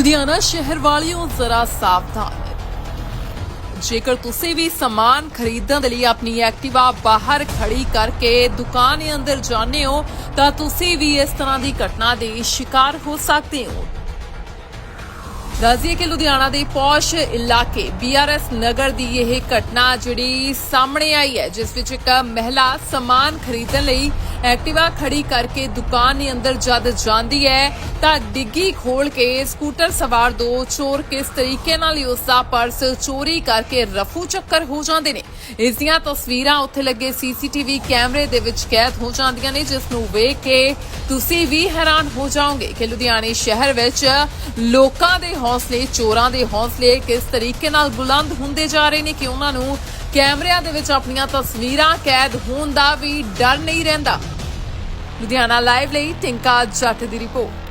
ਲੁਧਿਆਣਾ ਸ਼ਹਿਰ ਵਾਲਿਓ ਜ਼ਰਾ ਸਾਵਧਾਨ ਜੇਕਰ ਤੁਸੀਂ ਵੀ ਸਮਾਨ ਖਰੀਦਣ ਦੇ ਲਈ ਆਪਣੀ ਐਕਟਿਵਾ ਬਾਹਰ ਖੜੀ ਕਰਕੇ ਦੁਕਾਨ ਦੇ ਅੰਦਰ ਜਾਂਦੇ ਹੋ, ਤਾਂ ਤੁਸੀਂ ਵੀ ਇਸ ਤਰ੍ਹਾਂ ਦੀ ਘਟਨਾ ਦੇ ਸ਼ਿਕਾਰ ਹੋ ਸਕਦੇ ਹੋ। ਦੱਸਦੀਏ ਕਿ ਲੁਧਿਆਣਾ ਦੇ ਪੌਸ਼ ਇਲਾਕੇ ਬੀਆਰਐਸ ਨਗਰ ਦੀ ਇਹ ਘਟਨਾ ਜਿਹੜੀ ਸਾਹਮਣੇ ਆਈ ਹੈ, ਜਿਸ ਵਿੱਚ ਇੱਕ ਮਹਿਲਾ ਸਮਾਨ ਖਰੀਦਣ ਲਈ ਐਕਟਿਵਾ ਖੜੀ ਕਰਕੇ ਦੁਕਾਨ ਦੇ ਅੰਦਰ ਜਦ ਜਾਂਦੀ ਹੈ, ਤਾਂ ਡਿੱਗੀ ਖੋਲ ਕੇ ਸਕੂਟਰ ਸਵਾਰ ਦੋ ਚੋਰ ਕਿਸ ਤਰੀਕੇ ਨਾਲ ਹੀ ਉਸ ਦਾ ਪਰਸ ਚੋਰੀ ਕਰਕੇ ਰਫੂ ਚੱਕਰ ਹੋ ਜਾਂਦੇ ਨੇ। ਇਸ ਦੀਆਂ ਤਸਵੀਰਾਂ ਉੱਥੇ ਲੱਗੇ ਸੀਸੀਟੀਵੀ ਕੈਮਰੇ ਦੇ ਵਿੱਚ ਕੈਦ ਹੋ ਜਾਂਦੀਆਂ ਨੇ, ਜਿਸ ਨੂੰ ਵੇਖ ਕੇ ਤੁਸੀਂ ਵੀ ਹੈਰਾਨ ਹੋ ਜਾਓਗੇ ਕਿ ਲੁਧਿਆਣੇ ਸ਼ਹਿਰ ਵਿੱਚ ਲੋਕਾਂ ਦੇ ਹੌਸਲੇ, ਚੋਰਾਂ ਦੇ ਹੌਸਲੇ ਕਿਸ ਤਰੀਕੇ ਨਾਲ ਬੁਲੰਦ ਹੁੰਦੇ ਜਾ ਰਹੇ ਨੇ ਕਿ ਉਹਨਾਂ ਨੂੰ ਕੈਮਰਿਆਂ ਦੇ ਵਿੱਚ ਆਪਣੀਆਂ ਤਸਵੀਰਾਂ ਕੈਦ ਹੋਣ ਦਾ ਵੀ ਡਰ ਨਹੀਂ ਰਹਿੰਦਾ। ਲੁਧਿਆਣਾ ਲਾਈਵ ਲਈ ਟਿੰਕਾ ਜੱਟ ਦੀ ਰਿਪੋਰਟ।